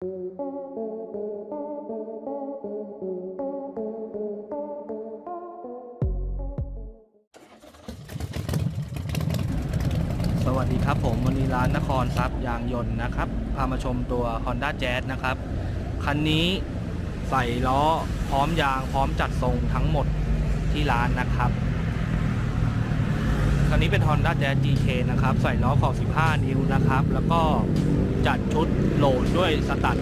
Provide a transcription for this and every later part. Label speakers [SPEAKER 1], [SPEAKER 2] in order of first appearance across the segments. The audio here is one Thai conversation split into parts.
[SPEAKER 1] สวัสดีครับผมวันนี้ร้านนครทรัพย์ยางยนต์นะครับ พามาชมตัว Honda Jazz นะครับ คันนี้ใส่ล้อพร้อมยางพร้อมจัดทรงทั้งหมดที่ร้านนะครับ คันนี้เป็น Honda Jazz GK นะครับ ใส่ล้อขอบ 15 นิ้วนะครับ แล้วก็จัดชุดโหลดด้วยสตัด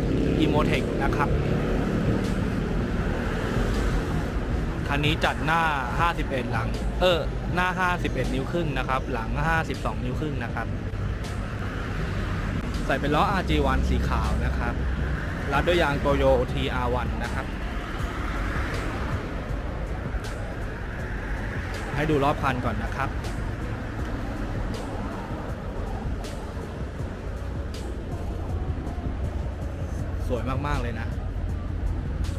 [SPEAKER 1] e m o t e c นะครับ คันนี้จัดหน้า 51 หลัง เออ หน้า 51 นิ้วครึ่งนะครับ หลัง 52 นิ้วครึ่งนะครับ ใส่เป็นล้อ RG1 สีขาวนะครับ รัดด้วยยางโตโย TR1 นะครับให้ดูรอบคันก่อนนะครับ สวยมากๆเลยนะ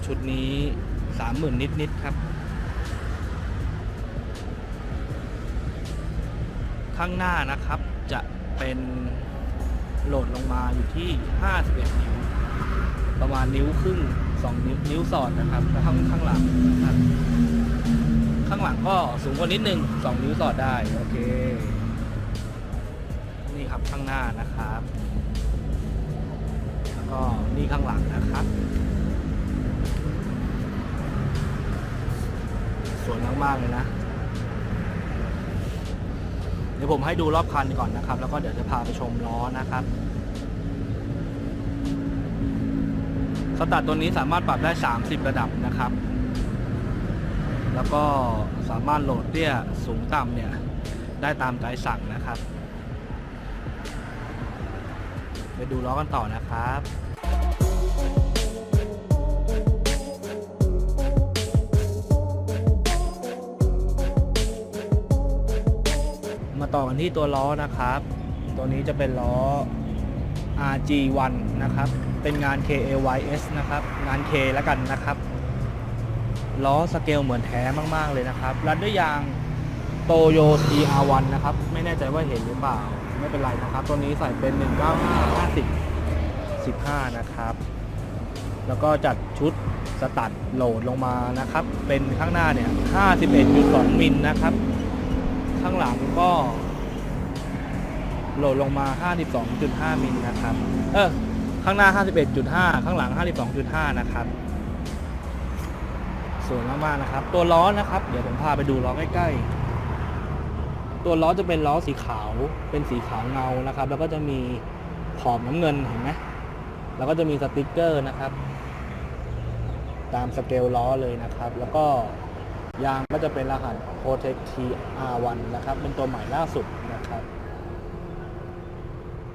[SPEAKER 1] ชุดนี้30,000นิดๆครับ ข้างหน้านะครับจะเป็นโหลดลงมาอยู่ที่ 51 นิ้ว ประมาณนิ้วครึ่ง 2 นิ้วนิ้วสอดนะครับแล้วข้างข้างหลังนะครับข้างหลังก็สูงกว่านิดนึง 2 นิ้วสอดได้ โอเค นี่ครับข้างหน้านะครับ นี่ข้างหลังนะครับ สวยมากๆเลยนะ เดี๋ยวผมให้ดูรอบคันก่อนนะครับ แล้วก็เดี๋ยวจะพาไปชมล้อนะครับสตาร์ตัวนี้สามารถปรับได้ 30 ระดับนะครับ แล้วก็สามารถโหลดเตี้ยสูงต่ำเนี่ย ได้ตามใจสั่งนะครับ ไปดูล้อกันต่อนะครับ กันที่ตัวล้อนะครับ ตัวนี้จะเป็นล้อ RG1 นะครับ เป็นงาน KAYS นะครับ งาน K แล้วกันนะครับ ล้อสเกลเหมือนแท้มาก ๆ เลยนะครับ รัดด้วยยางโตโย TR1 นะครับ ไม่แน่ใจว่าเห็นหรือเปล่า ไม่เป็นไรนะครับ ตัวนี้ใส่เป็น 195 50 15 นะครับ แล้วก็จัดชุดสตัดโหลดลงมานะครับ เป็นข้างหน้าเนี่ย 51.2 มิลนะครับ ข้างหลังก็ โหลดลงมา 52.5 มิลนะครับ เออ ข้างหน้า 51.5 ข้างหลัง 52.5 นะครับ สวยมากๆนะครับ ตัวล้อนะครับ เดี๋ยวผมพาไปดูล้อใกล้ๆ ตัวล้อจะเป็นล้อสีขาว เป็นสีขาวเงานะครับ แล้วก็จะมีขอบน้ำเงินเห็นไหมแล้วก็จะมีสติกเกอร์นะครับ ตามสเกลล้อเลยนะครับ แล้วก็ยางก็จะเป็นรหัส Protec TR1 นะครับ เป็นตัวใหม่ล่าสุดนะครับ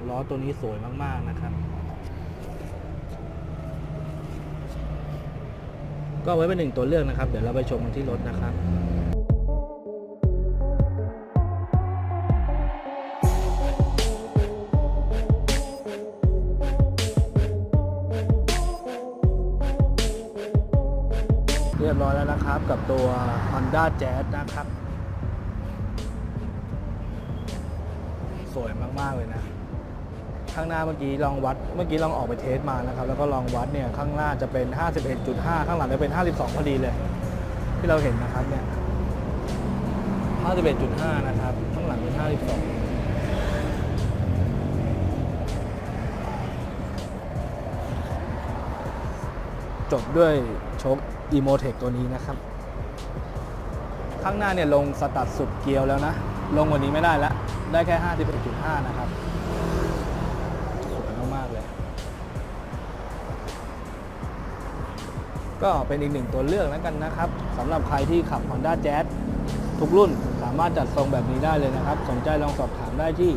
[SPEAKER 1] ล้อตัวนี้สวยมากๆนะครับ ก็ไว้เป็นหนึ่งตัวเลือกนะครับ เดี๋ยวเราไปชมกันที่รถนะครับเรียบร้อยแล้วนะครับกับตัว Honda Jazz นะครับ สวยมาก ๆ เลยนะ ข้างหน้าเมื่อกี้ลองวัด เมื่อกี้ลองออกไปเทสมานะครับ แล้วก็ลองวัดเนี่ยข้างหน้าจะเป็น 51.5 ข้างหลังจะเป็น 52 พอดีเลย ที่เราเห็นนะครับเนี่ย 51.5 นะครับ ข้างหลังเป็น 52จบด้วยโชค e m o t e c ตัวนี้นะครับ ข้างหน้าเนี่ยลงสตัดสุดเกลียวแล้วนะ ลงกว่านี้ไม่ได้แล้ว ได้แค่ 51.5 นะครับ ก็เป็นอีกหนึ่งตัวเลือกแล้วกันนะครับสำหรับใครที่ขับ Honda Jazz ทุกรุ่นสามารถจัดทรงแบบนี้ได้เลยนะครับ สนใจลองสอบถามได้ที่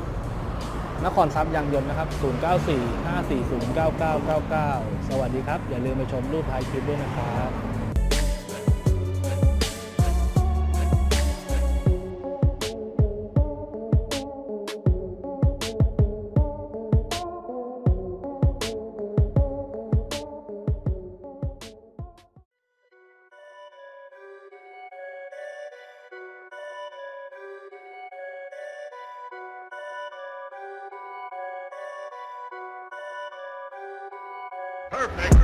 [SPEAKER 1] นครทรัพย์ยางยนต์นะครับ 0945409999 สวัสดีครับ อย่าลืมไปชมรูปท้ายคลิปด้วยนะครับ
[SPEAKER 2] Perfect.